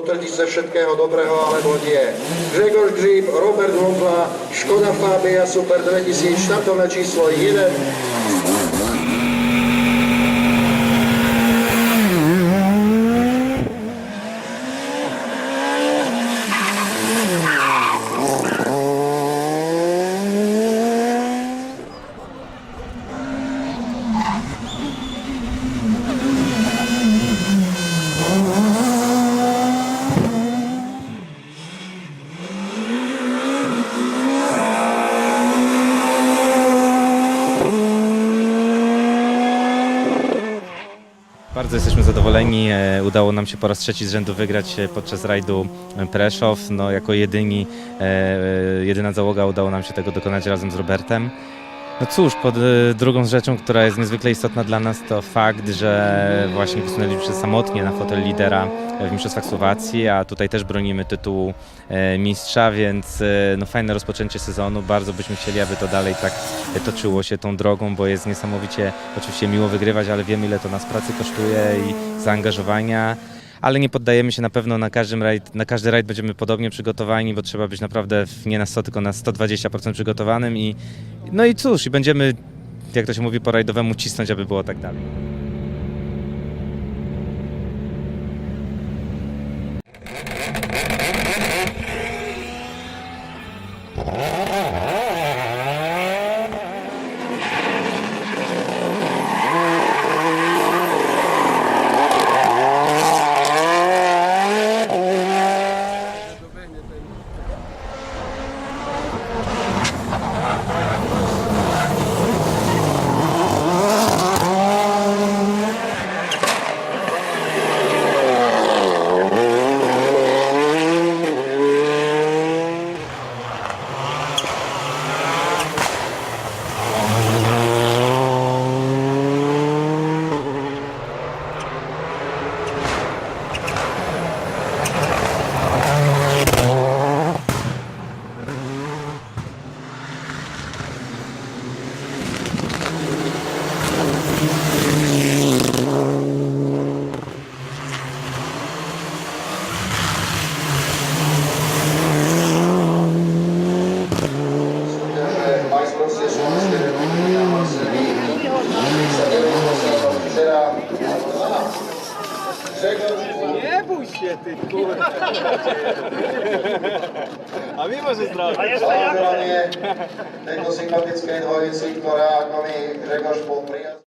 trtice všetkého dobrého alebo nie. Gregor Grip, Robert Vondla, Škoda Fabia Super 2000, štartovné číslo 1. Bardzo jesteśmy zadowoleni. E, Udało nam się po raz trzeci z rzędu wygrać e, podczas rajdu Preszow. No, jako jedyni, e, e, jedyna załoga udało nam się tego dokonać razem z Robertem. No cóż, pod, e, drugą rzeczą, która jest niezwykle istotna dla nas, to fakt, że właśnie wysunęliśmy się samotnie na fotel lidera w Mistrzostwach Słowacji, a tutaj też bronimy tytułu e, mistrza, więc e, no, fajne rozpoczęcie sezonu. Bardzo byśmy chcieli, aby to dalej tak toczyło się tą drogą, bo jest niesamowicie oczywiście miło wygrywać, ale wiemy ile to nas pracy kosztuje i zaangażowania. Ale nie poddajemy się na pewno na, każdym rajd, na każdy rajd będziemy podobnie przygotowani, bo trzeba być naprawdę nie na 100, tylko na 120% przygotowanym i no i cóż, i będziemy, jak to się mówi po rajdowemu, cisnąć, aby było tak dalej. Súťaže Nie bój się ty, kurwa. A mimo, že zdravý. Blahoželanie tejto sympatickej dvojici, ktorá ako mi Gregor bol prijatý.